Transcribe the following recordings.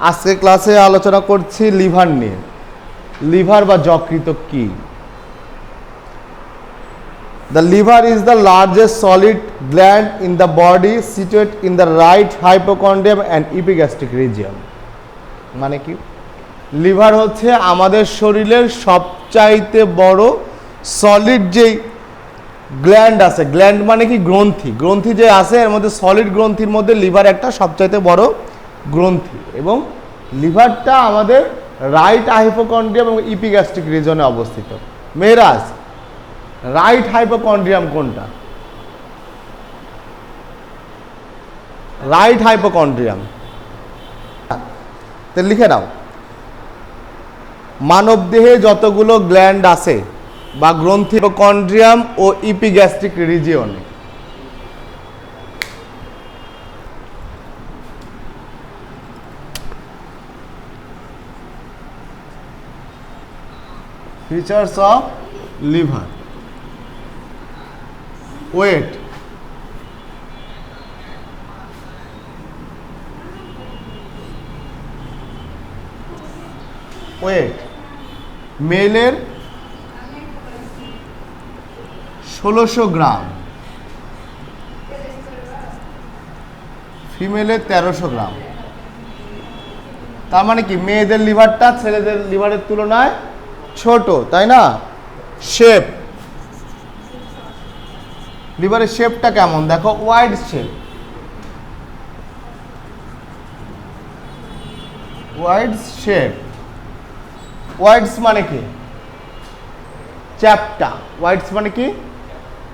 আজকে ক্লাসে আলোচনা করছি লিভার নিয়ে। লিভার বা যকৃত কি? The liver is the largest solid gland in the body situated in the right hypochondrium and epigastric region. মানে কি? লিভার হচ্ছে আমাদের শরীরের সবচাইতে বড় সলিড যেই গ্ল্যান্ড আছে। গ্ল্যান্ড মানে কি? গ্রন্থি। গ্রন্থি যে আছে, এর মধ্যে সলিড গ্রন্থির মধ্যে লিভার একটা সবচাইতে বড় গ্রন্থি এবং লিভারটা আমাদের রাইট হাইপোকন্ড্রিয়াম এবং ইপিগ্যাস্ট্রিক রিজনে অবস্থিত। মেরাজ রাইট হাইপোকন্ড্রিয়াম কোনটা? রাইট হাইপোকন্ড্রিয়াম তো লিখে নাও। মানব দেহে যতগুলো গ্ল্যান্ড আছে বা গ্রন্থি কন্ড্রিয়াম ও epigastric রিজিয়নে features of liver weight weight মেলের ষোলোশো গ্রাম। ফিমেলের তেরোশো গ্রাম। তার মানে কি? মেয়েদের লিভারটা ছেলেদের লিভারের তুলনায় ছোট, তাই না? শেপ লিভারের শেপটা কেমন? দেখো wide shape wide shape wides মানে কি? চ্যাপটা ওয়াইডস মানে কি?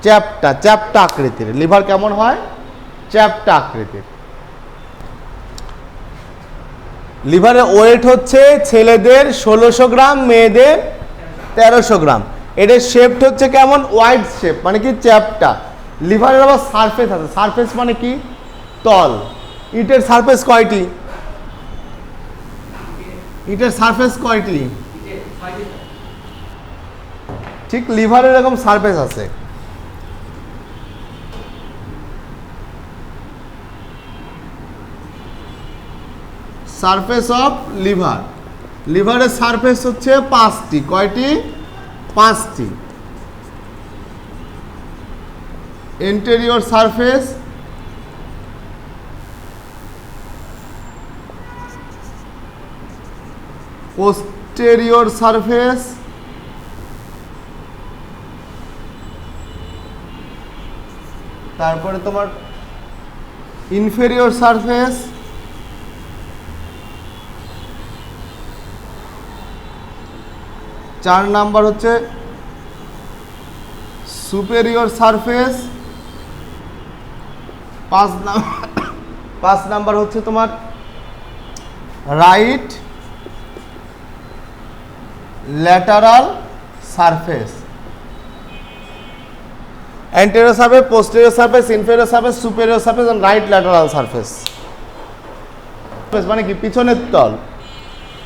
চ্যাপটা চ্যাপটা আকৃতির। লিভার কেমন হয়? চ্যাপটা আকৃতির। লিভারের ওয়েট হচ্ছে ছেলেদের ষোলোশো গ্রাম মেয়েদের তেরোশো গ্রাম। এটার শেপটা হচ্ছে কেমন? ওয়াইড শেপ মানে কি চ্যাপটা। লিভারের আবার সারফেস আছে। সারফেস মানে কি? তল। ইটের সারফেস কয়টি? ইটের সারফেস কয়টি? ঠিক লিভারের এরকম সারফেস আছে। Surface of liver. লিভারের সারফেস হচ্ছে পাঁচটি। কয়টি? পাঁচটি। ইন্টেরিয়র সারফেস পোস্টেরিয়র সারফেস তারপরে তোমার ইনফেরিয়র সারফেস চার নাম্বার হচ্ছে সুপেরিয়র সারফেস পাঁচ পাঁচ নাম্বার হচ্ছে তোমার right lateral surface anterior surface, posterior surface, inferior surface, superior surface and right lateral surface. মানে কি পিছনের তল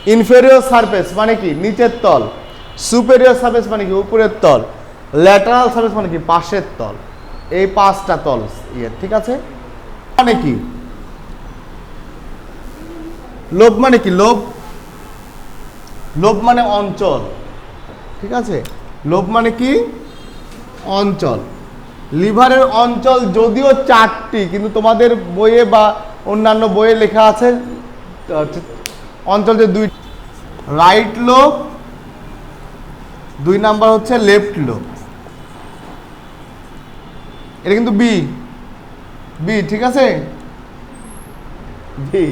ইনফেরিয়র সারফেস মানে কি নিচের তল সুপেরিয়র সারফেস মানে কি? উপরের তল। ল্যাটারাল সারফেস মানে কি? পাশের তল। এই পাঁচটা তল ইয়ে ঠিক আছে? মানে কি? লোভ মানে কি? লোভ লোভ মানে অঞ্চল। ঠিক আছে? লোভ মানে কি? অঞ্চল। লিভারের অঞ্চল যদিও চারটি, কিন্তু তোমাদের বইয়ে বা অন্যান্য বইয়ে লেখা আছে অঞ্চল যে দুই রাইট লোব দুই নাম্বার হচ্ছে লেফট লোব এটা কিন্তু বি বি ঠিক আছে? বি